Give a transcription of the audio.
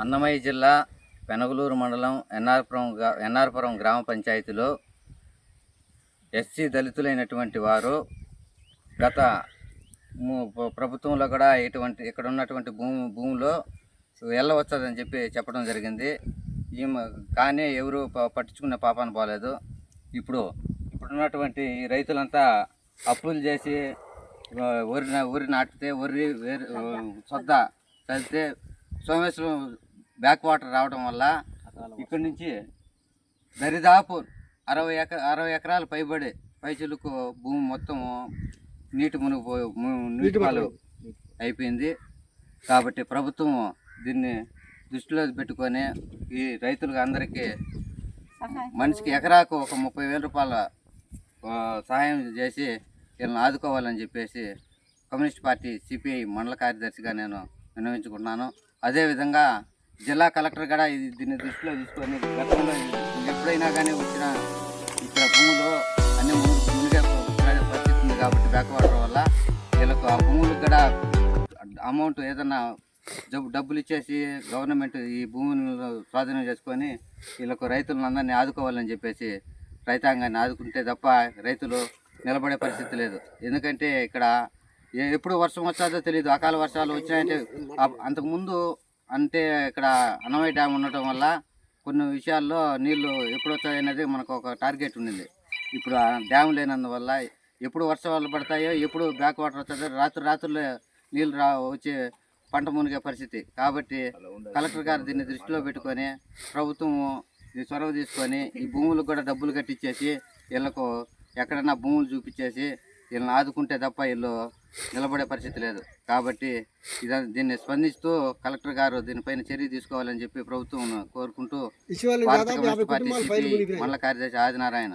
అన్నమయ్య జిల్లా పెనగలూరు మండలం ఎన్ఆర్పురం ఎన్ఆర్పురం గ్రామ పంచాయతీలో ఎస్సీ దళితులైనటువంటి వారు గత ప్రభుత్వంలో కూడా ఇటువంటి ఇక్కడ ఉన్నటువంటి భూమి భూమిలో వెళ్ళవచ్చదని చెప్పి చెప్పడం జరిగింది. ఈమె కానీ ఎవరు ప- పట్టించుకునే పాపాన పోలేదు. ఇప్పుడు ఇప్పుడున్నటువంటి రైతులంతా అప్పులు చేసి వరి నా- వరి నాటితే వరి వేరు సొద్ద కలిస్తే సోమేశ్వరం బ్యాక్ వాటర్ రావడం వల్ల ఇక్కడి నుంచి దరిదాపు అరవై ఎక అరవై ఎకరాలు పైబడి పైచిలుకు భూమి మొత్తం నీటి మునిగిపోయి నీటి పాలు అయిపోయింది. కాబట్టి ప్రభుత్వం దీన్ని దృష్టిలో పెట్టుకొని ఈ రైతులకు అందరికీ మనిషికి ఎకరాకు ఒక ముప్పై వేల రూపాయల సహాయం చేసి వీళ్ళని ఆదుకోవాలని చెప్పేసి కమ్యూనిస్ట్ పార్టీ సిపిఐ మండల కార్యదర్శిగా నేను విన్నవించుకుంటున్నాను అదేవిధంగా జిల్లా కలెక్టర్ కూడా ఇది దీన్ని దృష్టిలో తీసుకొని గతంలో ఎప్పుడైనా కానీ వచ్చిన ఇక్కడ భూములు అన్ని మునిగే పరిస్థితి ఉంది కాబట్టి బ్యాక్ వాటర్ వల్ల వీళ్ళకు ఆ భూములకు కూడా అమౌంట్ ఏదన్నా డబ్బు డబ్బులు ఇచ్చేసి గవర్నమెంట్ ఈ భూమిని స్వాధీనం చేసుకొని వీళ్ళకు రైతులను అందరినీ ఆదుకోవాలని చెప్పేసి రైతాంగాన్ని ఆదుకుంటే తప్ప రైతులు నిలబడే పరిస్థితి లేదు. ఎందుకంటే ఇక్కడ ఎప్పుడు వర్షం వచ్చాదో తెలియదు అకాల వర్షాలు వచ్చినాయంటే అంతకుముందు అంటే ఇక్కడ అనవయ డ్యామ్ ఉండటం వల్ల కొన్ని విషయాల్లో నీళ్ళు ఎప్పుడు వచ్చాయనేది మనకు ఒక టార్గెట్ ఉండింది. ఇప్పుడు ఆ డ్యామ్ లేనందువల్ల ఎప్పుడు వర్షాలు పడతాయో ఎప్పుడు బ్యాక్ వాటర్ వస్తుందో రాత్రి రాత్రులు నీళ్ళు రా వచ్చే పంట మునిగే పరిస్థితి. కాబట్టి కలెక్టర్ గారు దీన్ని దృష్టిలో పెట్టుకొని ప్రభుత్వం ఈ చొరవ తీసుకొని ఈ భూములకు కూడా డబ్బులు కట్టించేసి వీళ్ళకు ఎక్కడన్నా భూములు చూపించేసి వీళ్ళని ఆదుకుంటే తప్ప వీళ్ళు నిలబడే పరిస్థితి లేదు. కాబట్టి ఇద దీన్ని స్పందిస్తూ కలెక్టర్ గారు దీనిపైన చర్య తీసుకోవాలని చెప్పి ప్రభుత్వం కోరుకుంటూ మండల కార్యదర్శి ఆదినారాయణ.